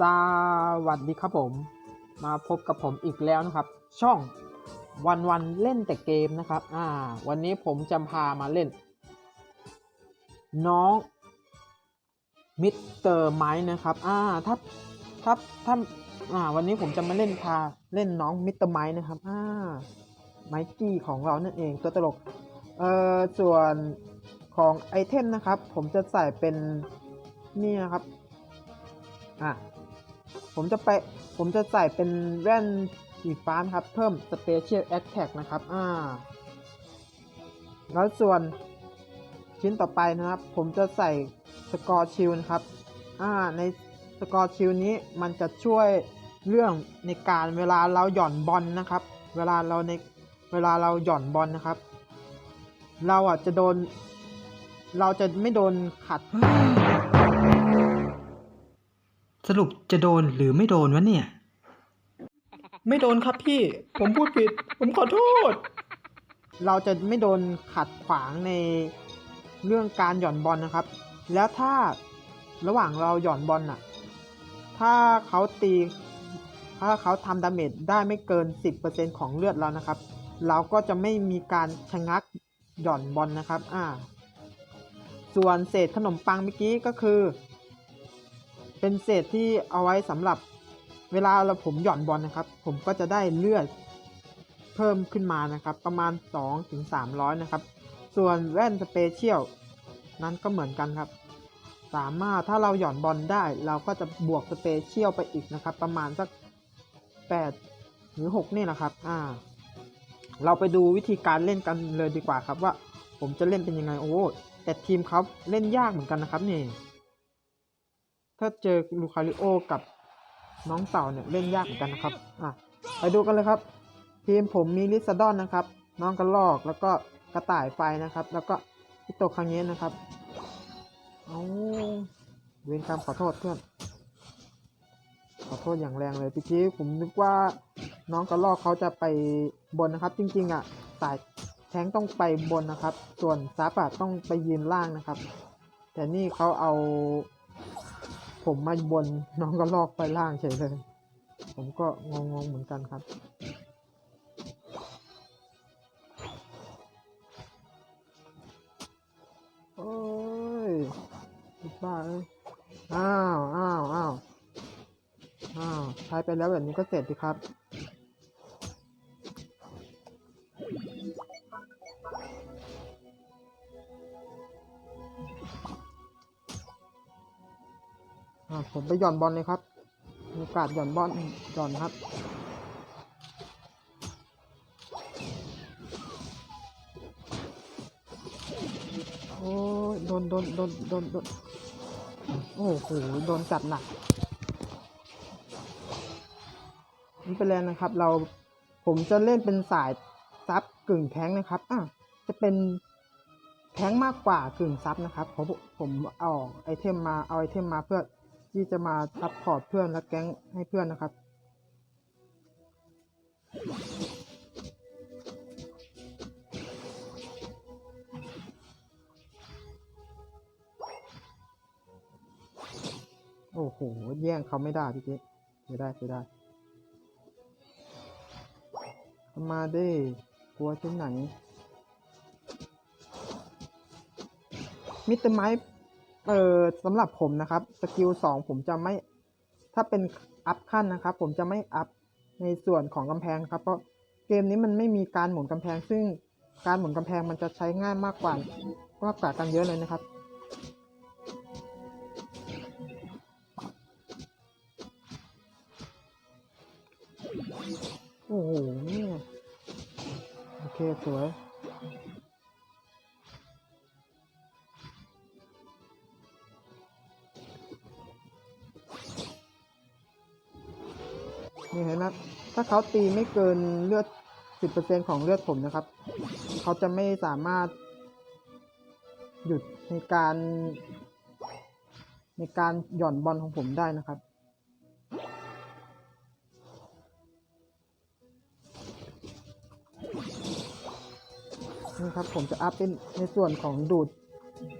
สวัสดีครับผม มาพบกับผมอีกแล้วนะครับ ช่องวันวันเล่นแต่เกมนะครับ อ่า วันนี้ผมจะพามาเล่น น้องมิสเตอร์ไมค์นะครับ อ่า ถ้าถ้าถ้าอ่า วันนี้ผมจะมาเล่นพาเล่นน้องมิสเตอร์ไมค์นะครับ อ่า ไมกี้ของเรานั่นเองตัวตลก เอ่อ ส่วนของไอเทมนะครับ ผมจะใส่เป็นนี่นะครับ อะผมจะไปผมจะใส่เป็นแว่นสีฟ้านครับ เพิ่ม Special Attack นะครับ อ่า แล้วส่วนชิ้นต่อไปนะครับ ผมจะใส่สกอร์ชิลนะครับ อ่า ในสกอร์ชิลนี้มันจะช่วยเรื่องในการเวลาเราหย่อนบอลนะครับ เวลาเราในเวลาเราหย่อนบอลนะครับ เราอะจะโดน เราจะไม่โดนขัด สรุปจะโดนหรือไม่โดนวะเนี่ย ไม่โดนครับพี่ ผมพูดผิด ผมขอโทษ เราจะไม่โดนขัดขวางในเรื่องการหย่อนบอลนะครับ แล้วถ้าระหว่างเราหย่อนบอลน่ะ ถ้าเขาตี ถ้าเขาทำดาเมจได้ไม่เกิน 10%ของเลือดเรานะครับ เราก็จะไม่มีการชะงักหย่อนบอลนะครับ อ่า ส่วนเศษขนมปังเมื่อกี้ก็คือ เป็นเศษที่เอาไว้สำหรับเวลาเราผมหย่อนบอลนะครับ ผมก็จะได้เลือดเพิ่มขึ้นมานะครับ ประมาณ 2-300ถึงนะครับ ส่วนแว่นสเปเชียลนั้นก็เหมือนกันครับ สามารถถ้าเราหย่อนบอลได้ เราก็จะบวกสเปเชียลไปอีกนะครับ ประมาณสัก 8 หรือ 6 นี่นะครับอ่าเราไปดูวิธีการเล่นกันเลยดีกว่าครับว่า ผมจะเล่นเป็นยังไงโอ้แต่ทีมเขาเล่นยากเหมือนกันนะครับนี่ ถ้าเจอลูคาริโอกับน้องเต่าเนี่ยเล่นยากเหมือนกันนะครับ อะ ไปดูกันเลยครับ ทีมผมมีลิซาดอนนะครับ น้องกระลอกแล้วก็กระต่ายไฟนะครับ แล้วก็พิโตคังเงะนะครับเอาเวรกรรมขอโทษเพื่อน ขอโทษอย่างแรงเลยพี่ทีผมนึกว่าน้องกระลอกเขาจะไปบนนะครับ จริงๆอะสายแทงต้องไปบนนะครับ ส่วนซับอะต้องไปยืนล่างนะครับ แต่นี่เขาเอา ผมมาบนน้องก็ลอกไปล่างเฉยเลย ผมก็งงๆเหมือนกันครับ โอ้ยบ้าเอ้ยอ้าวอ้าวอ้าวอ้าวใช้ไปแล้วแบบนี้ก็เสร็จสิครับ ผมไปหย่อนบอลเลยครับมีโอกาสหย่อนบอลหย่อนครับ โอ้ยโดนโดนโดนโดนโดนโอ้โหโดนจัดหนักนี่เป็นแล้วนะครับ เราผมจะเล่นเป็นสายซับกึ่งแท้งนะครับอะจะเป็นแท้งมากกว่ากึ่งซับนะครับผมผมเอาไอเทมมาเอาไอเทมมาเพื่อ ที่จะมาซับพอร์ตเพื่อนและแก๊งให้เพื่อนนะครับ โอ้โห แย่งเขาไม่ได้พี่เจ๊ไม่ได้ไม่ได้มาดิกลัวที่ไหนมิสเตอร์ไมค์ เออสำหรับผมนะครับสกิลสองผมจะไม่ถ้าเป็นอัพขั้นนะครับ ผมจะไม่อัพในส่วนของกำแพงครับ เพราะเกมนี้มันไม่มีการหมุนกำแพง ซึ่งการหมุนกำแพงมันจะใช้ง่ายมากกว่ามากกว่ากันเยอะเลยนะครับ โอ้โหนี่โอเคสวย เขาตีไม่เกินเลือด 10%ของเลือดผมนะครับ เขาจะไม่สามารถ หยุดในการ ในการหย่อนบอลของผมได้นะครับนี่ครับผมจะอัพเป็นในส่วนของดูด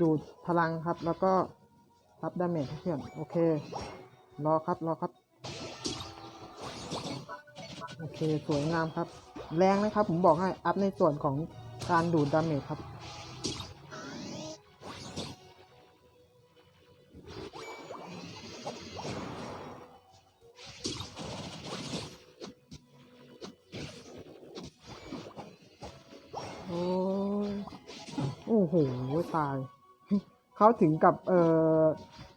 ดูดพลังครับ แล้วก็รับดาเมจเพื่อนโอเค รอครับ รอครับ โอเคสวยงามครับ แรงนะครับผมบอกให้อัพในส่วนของการดูดดาเมจครับโอ้โอ้โหตาย เขาถึงกับเอ่อ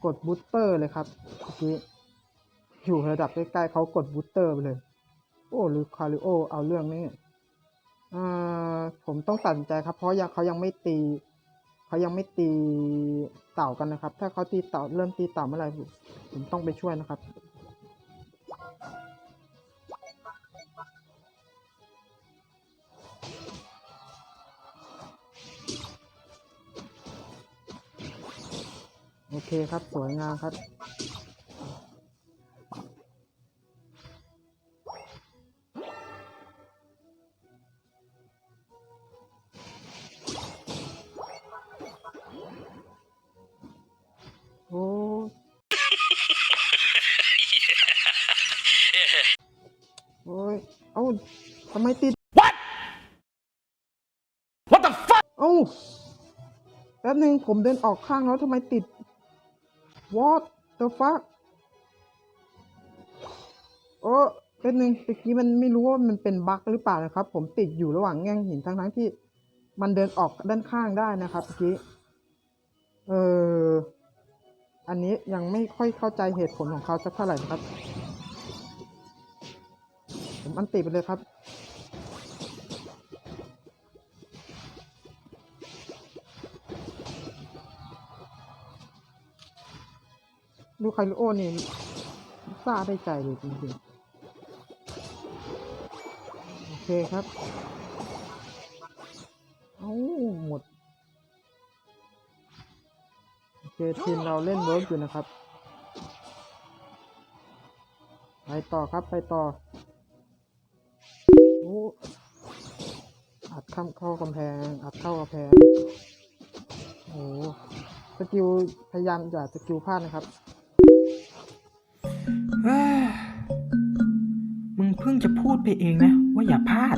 กดบูสเตอร์เลยครับเมื่อกี้อยู่ระดับใกล้ๆเขากดบูสเตอร์ไปเลย โอ้หรือคาริโอเอาเรื่องนี้อ่ผมต้องตัดสินใจครับ เพราะยังเขายังไม่ตี เขายังไม่ตีเต่ากันนะครับ ถ้าเขาตีเต่าเริ่มตีเต่าเมื่อไหร่ผมต้องไปช่วยนะครับ โอเคครับสวยงามครับ ทำไมติด What What the fuck เอ้าแป๊บหนึ่งผมเดินออกข้างแล้วทำไมติด What the fuck โอ้แป๊บหนึ่งตะกี้มันไม่รู้ว่ามันเป็นบั๊กหรือเปล่านะครับ ผมติดอยู่ระหว่างแง่งหินทั้งทั้งๆที่ มันเดินออกด้านข้างได้นะครับตะกี้ เอออันนี้ยังไม่ค่อยเข้าใจเหตุผลของเขาสักเท่าไหร่นะครับ ผมอันติไปเลยครับ ลูกไคลโอนี่ซาได้ใจเลยจริงๆ โอเคครับ เอ้าหมด โอเค ทีมเราเล่นเวิร์กอยู่นะครับ ไปต่อครับไปต่อ โอ้อัดเข้าเข้ากำแพง อัดเข้ากำแพง โอ้สกิลพยายามอย่าสกิลพลาดนะครับ มึงเพิ่งจะพูดไปเองนะ ว่าอย่าพลาด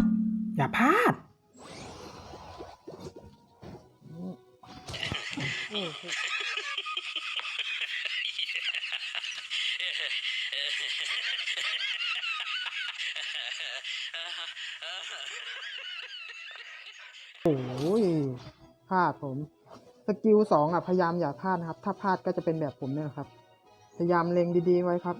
อย่าพลาด โอ้ยพลาดผม สกิลสองอะ พยายามอย่าพลาดนะครับ ถ้าพลาดก็จะเป็นแบบผมเนี่ยครับ พยายามเล็งดีๆไว้ครับ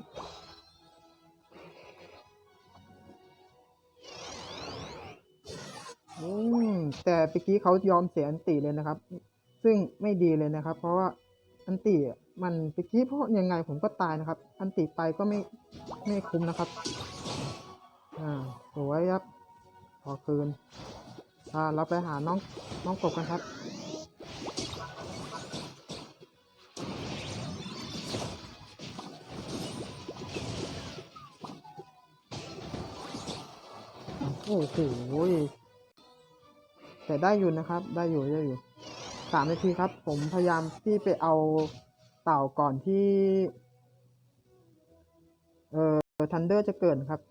อืม แต่เมื่อกี้เขายอมเสียอันติเลยนะครับ ซึ่งไม่ดีเลยนะครับ เพราะว่าอันติอะมันเมื่อกี้เพราะยังไงผมก็ตายนะครับ อันติไปก็ไม่ไม่คุ้มนะครับ อ่าสวยครับ พอคืนอ่าเราไปหาน้องน้องกบกันครับ โอ้โหแต่ได้อยู่นะครับ ได้อยู่ได้อยู่สามนาทีครับ ผมพยายามที่ไปเอาเต่าก่อนที่ เอ่อทันเดอร์จะเกิดครับ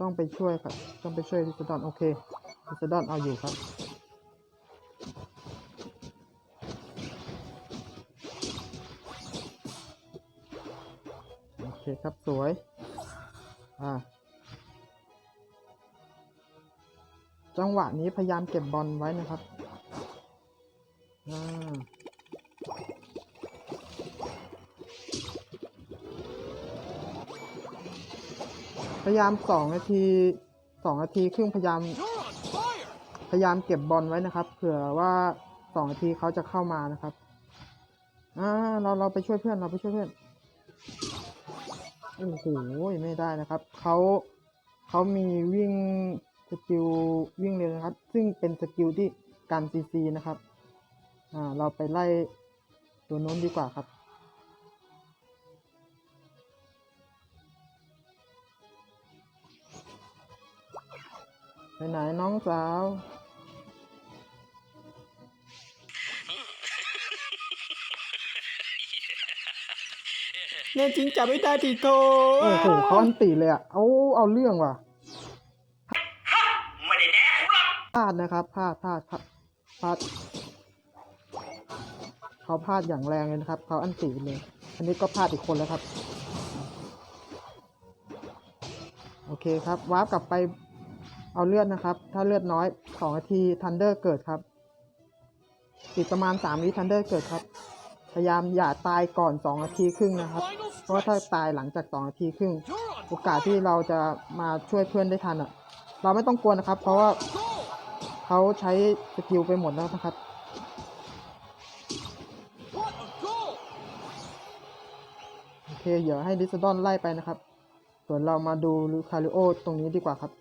ต้องไปช่วยครับ ต้องไปช่วยพิสดอนโอเคพิสดอนเอาอยู่ครับโอเคครับสวย อ่า จังหวะนี้พยายามเก็บบอลไว้นะครับพยายามสองนาทีสองนาทีครึ่งพยายาม พยายามเก็บบอลไว้นะครับ เผื่อว่าสองนาทีเขาจะเข้ามานะครับอ่าเราเราไปช่วยเพื่อนเราไปช่วยเพื่อนโอ้โหไม่ได้นะครับเขาเขามีวิ่ง กิลวิ่งเร็วนะครับ ซึ่งเป็นสกิลที่การซีซีนะครับ อ่า เราไปไล่ตัวโน้นดีกว่าครับ ไปไหนน้องสาวแน่จริงจับไม่ได้ทีโทโอ้โหเขาอันติเลยอะ เอา เอาเรื่องว่ะ ไม่ได้แดกหรอก พลาดนะครับพลาดพลาดพลาดพลาดเขาพลาดอย่างแรงเลยนะครับ เขาอันติเลย อันนี้ก็พลาดอีกคนแล้วครับ โอเคครับวาร์ปกลับไปเอาเลือดนะครับ ถ้าเลือดน้อยสองนาทีทันเดอร์เกิดครับอีกประมาณสามวิทันเดอร์เกิดครับ พยายามอย่าตายก่อนสองนาทีครึ่งนะครับ เพราะถ้าตายหลังจากสองนาทีครึ่ง โอกาสที่เราจะมาช่วยเพื่อนได้ทันอะ เราไม่ต้องกลัวนะครับ เพราะว่า เขาใช้สกิลไปหมดแล้วนะครับ โอเค เดี๋ยวให้ดิสดอนไล่ไปนะครับ ส่วนเรามาดูลูคาริโอตรงนี้ดีกว่าครับ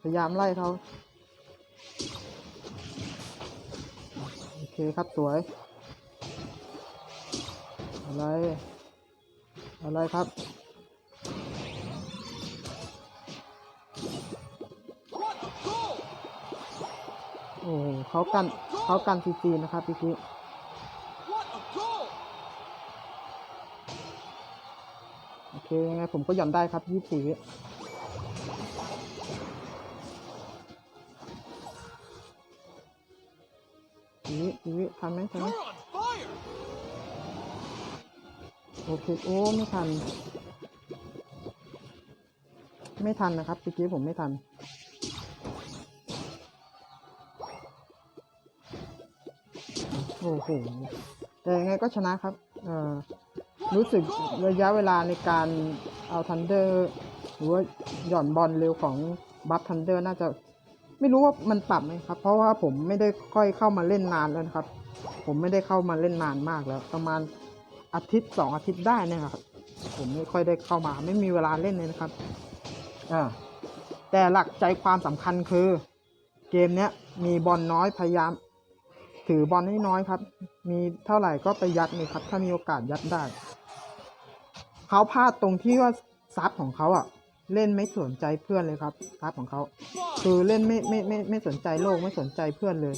พยายามไล่เขาโอเคครับสวย อะไร อะไรครับ เขากันเขากันซีซีนะครับพี่กี้โอเคยังไงผมก็ย่อนได้ครับยี่สี่วิสี่วิสี่วิทันไหมทันไหมโอเคโอ้ไม่ทัน ไม่ทันนะครับพี่กี้ผมไม่ทัน อ้โหแต่ยังไงก็ชนะครับ เอ่อรู้สึกระยะเวลาในการเอาทันเดอร์หรือว่าหย่อนบอลเร็วของบัฟทันเดอร์น่าจะไม่รู้ว่ามันปรับไหมครับ เพราะว่าผมไม่ได้ค่อยเข้ามาเล่นนานแล้วนะครับ ผมไม่ได้เข้ามาเล่นนานมากแล้ว ประมาณอาทิตย์สองอาทิตย์ได้เนะครับ ผมไม่ค่อยได้เข้ามา ไม่มีเวลาเล่นเลยนะครับอ่าแต่หลักใจความสำคัญคือ เกมเนี้ยมีบอลน้อยพยายาม ถือบอลให้น้อยครับ มีเท่าไหร่ก็ไปยัดเลยครับ ถ้ามีโอกาสยัดได้ เขาพลาดตรงที่ว่าซับของเขาอะ เล่นไม่สนใจเพื่อนเลยครับซับของเขาคือเล่นไม่ไม่ไม่ไม่สนใจโลกไม่สนใจเพื่อนเลย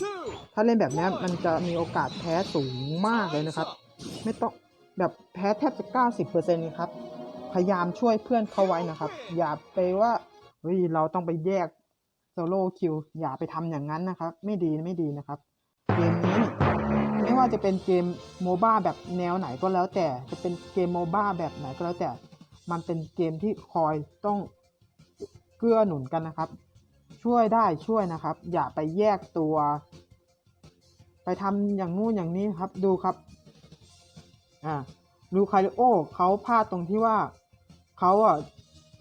ถ้าเล่นแบบนี้มันจะมีโอกาสแพ้สูงมากเลยนะครับ ไม่ต้องแบบแพ้แทบจะ 90%ครับ พยายามช่วยเพื่อนเขาไว้นะครับ อย่าไปว่าเฮ้ยเราต้องไปแยกโซโล่คิวอย่าไปทำอย่างนั้นนะครับ ไม่ดีไม่ดีนะครับ ว่าจะเป็นเกมโมบ้าแบบแนวไหนก็แล้วแต่ จะเป็นเกมโมบ้าแบบไหนก็แล้วแต่ มันเป็นเกมที่คอยต้องเกื้อหนุนกันนะครับ ช่วยได้ช่วยนะครับ อย่าไปแยกตัว ไปทำอย่างงู้นอย่างนี้ครับ ดูครับ อ่าลูคาริโอเขาพลาดตรงที่ว่าเขาอะ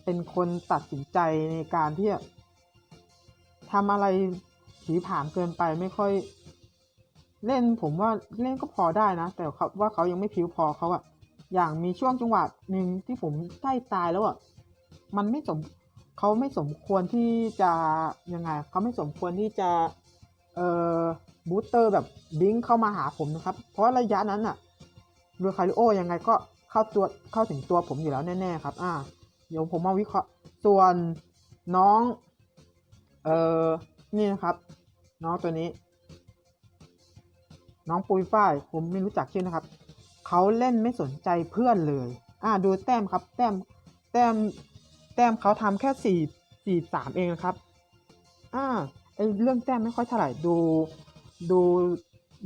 เป็นคนตัดสินใจในการที่ทำอะไรผีผามเกินไปไม่ค่อย เล่นผมว่าเล่นก็พอได้นะ แต่เขาว่าเขายังไม่ผิวพอเขาอะอย่างมีช่วงจังหวะหนึ่งที่ผมใกล้ตายแล้วอะมันไม่สมเขาไม่สมควรที่จะยังไงเขาไม่สมควรที่จะเอ่อบูสเตอร์แบบบิงเข้ามาหาผมนะครับ เพราะระยะนั้นอะดูคาริโอยังไงก็เข้าตัวเข้าถึงตัวผมอยู่แล้วแน่ๆครับ อ่า เดี๋ยวผมมาวิเคราะห์ส่วนน้อง เอ่อนี่นะครับ น้องตัวนี้ น้องปุยฝ้ายผมไม่รู้จักชื่อนะครับ เขาเล่นไม่สนใจเพื่อนเลย อ่าดูแต้มครับ แต้ม แต้ม แต้มเขาทำแค่สี่สี่สามเองนะครับ อ่าไอเรื่องแต้มไม่ค่อยเท่าไหร่ ดู ดู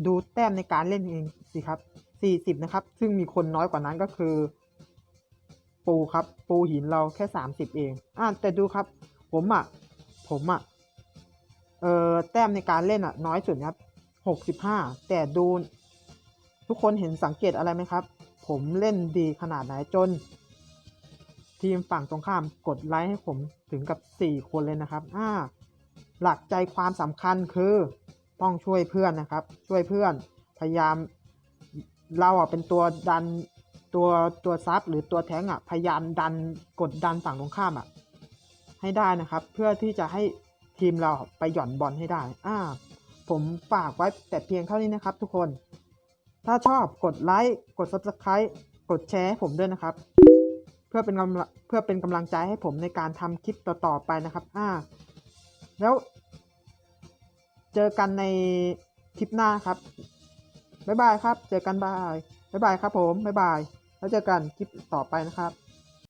ดูแต้มในการเล่นเองสิครับสี่สิบนะครับ ซึ่งมีคนน้อยกว่านั้นก็คือ ปูครับ ปูหินเราแค่สามสิบเอง อ่าแต่ดูครับ ผมอะ ผมอะ เอ่อ แต้มในการเล่นอะ น้อยสุดนะครับ หกสิบห้าแต่ดู ทุกคนเห็นสังเกตอะไรไหมครับ ผมเล่นดีขนาดไหนจน ทีมฝั่งตรงข้ามกดไลค์ให้ผมถึงกับ 4 คนเลยนะครับอ่าหลักใจความสำคัญคือต้องช่วยเพื่อนนะครับ ช่วยเพื่อนพยายามเราอะเป็นตัวดันตัวตัวซับหรือตัวแท้งอะพยายามดันกดดันฝั่งตรงข้ามอะให้ได้นะครับ เพื่อที่จะให้ทีมเราไปหย่อนบอลให้ได้ อ่า ผมฝากไว้แต่เพียงเท่านี้นะครับทุกคน ถ้าชอบกดไลค์กด subscribe กดแชร์ให้ผมด้วยนะครับ เพื่อเป็นกำลังเพื่อเป็นกำลังใจให้ผมในการทำคลิปต่อๆไปนะครับอ่าแล้วเจอกันในคลิปหน้าครับ บ๊ายบายครับ เจอกันบาย บ๊ายบายครับผม บ๊ายบาย แล้วเจอกันคลิปต่อไปนะครับ